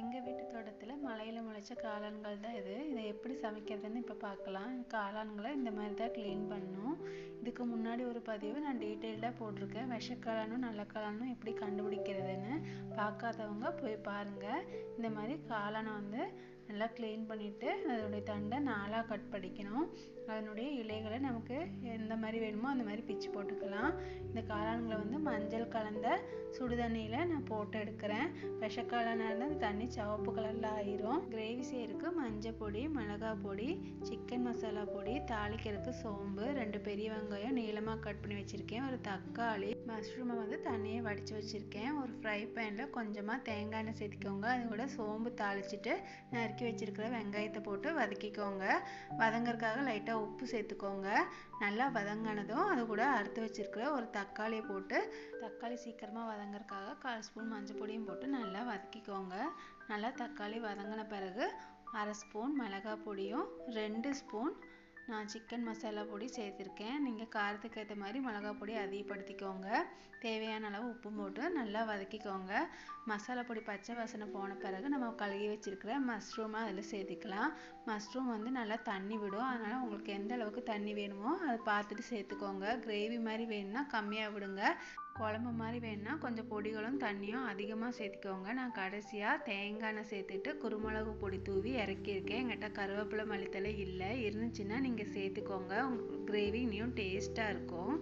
எங்கள் வீட்டு தோட்டத்தில் மலையில் முளைச்ச காளான்கள் தான் இது. இதை எப்படி சமைக்கிறதுன்னு இப்போ பார்க்கலாம் காளான்களை இந்த மாதிரி தான் க்ளீன் பண்ணணும் இதுக்கு முன்னாடி ஒரு பதிவு நான் டீட்டெயில்டாக போட்டிருக்கேன். விஷக்காளானும் நல்ல காளானும் எப்படி கண்டுபிடிக்கிறதுன்னு. பார்க்காதவங்க போய் பாருங்கள் இந்த மாதிரி காளானை வந்து நல்லா க்ளீன் பண்ணிவிட்டு அதனுடைய தண்டை நாலாக கட் பண்ணிக்கணும். அதனுடைய இலைகளை நமக்கு எந்த மாதிரி வேணுமோ அந்த மாதிரி பிச்சு போட்டுக்கலாம். இந்த காளான்களை வந்து மஞ்சள் கலந்த சுடு தண்ணியில் நான் போட்டு எடுக்கிறேன். விஷக்காளானாக இருந்தால் அந்த தண்ணி சிவப்பு கலரில் ஆயிரும். கிரேவி செய்யறதுக்கு மஞ்சள் பொடி மிளகாய் பொடி சிக்கன் மசாலா பொடி தாளிக்கிறதுக்கு சோம்பு ரெண்டு பெரிய வெங்காயம் நீளமாக கட் பண்ணி வச்சுருக்கேன். ஒரு தக்காளி மஷ்ரூமை வந்து தண்ணியை வடித்து வச்சுருக்கேன். ஒரு ஃப்ரை பேனில் கொஞ்சமாக தேங்காய் எண்ணெய் சேர்த்திக்கோங்க. அது கூட சோம்பு தாளிச்சிட்டு நறுக்கி வச்சுருக்கிற வெங்காயத்தை போட்டு வதக்கிக்கோங்க. வதங்கறதுக்காக லைட்டாக உப்பு சேர்த்துக்கோங்க. நல்லா வதங்கினதும் அது கூட அறுத்து வச்சுருக்கிற ஒரு தக்காளியை போட்டு தக்காளி சீக்கிரமாக வதங்கறதுக்காக கால் ஸ்பூன் மஞ்சள் பொடியும் போட்டு நல்லா வதக்கிக்கோங்க. நல்லா தக்காளி வதங்கின பிறகு அரை ஸ்பூன் மிளகாய் பொடியும் ரெண்டு ஸ்பூன் நான் சிக்கன் மசாலா பொடி சேர்த்துருக்கேன். நீங்கள் காரத்துக்கு ஏற்ற மாதிரி மிளகாய் பொடி அதிகப்படுத்திக்கோங்க. தேவையான அளவு உப்பு போட்டு நல்லா வதக்கிக்கோங்க. மசாலா பொடி பச்சை வாசனை போன பிறகு நம்ம கழுகி வச்சுருக்கிற மஷ்ரூமை அதில் சேர்த்துக்கலாம். மஷ்ரூம் வந்து நல்லா தண்ணி விடும். அதனால் உங்களுக்கு எந்த அளவுக்கு தண்ணி வேணுமோ அதை பார்த்துட்டு சேர்த்துக்கோங்க. கிரேவி மாதிரி வேணும்னா கம்மியாக விடுங்க. குழம்பு மாதிரி வேணும்னா கொஞ்சம் பொடிகளும் தண்ணியும் அதிகமாக சேர்த்துக்கோங்க. நான் கடைசியாக தேங்காய் எண்ணெய் சேர்த்துட்டு குருமிளகு பொடி தூவி இறக்கியிருக்கேன். என்கிட்ட கருவேப்பிலை மல்லித்தலை இல்லை. இருந்துச்சுன்னா நீங்கள் சேர்த்துக்கோங்க. கிரேவி இன்னும் டேஸ்ட்டாக இருக்கும்.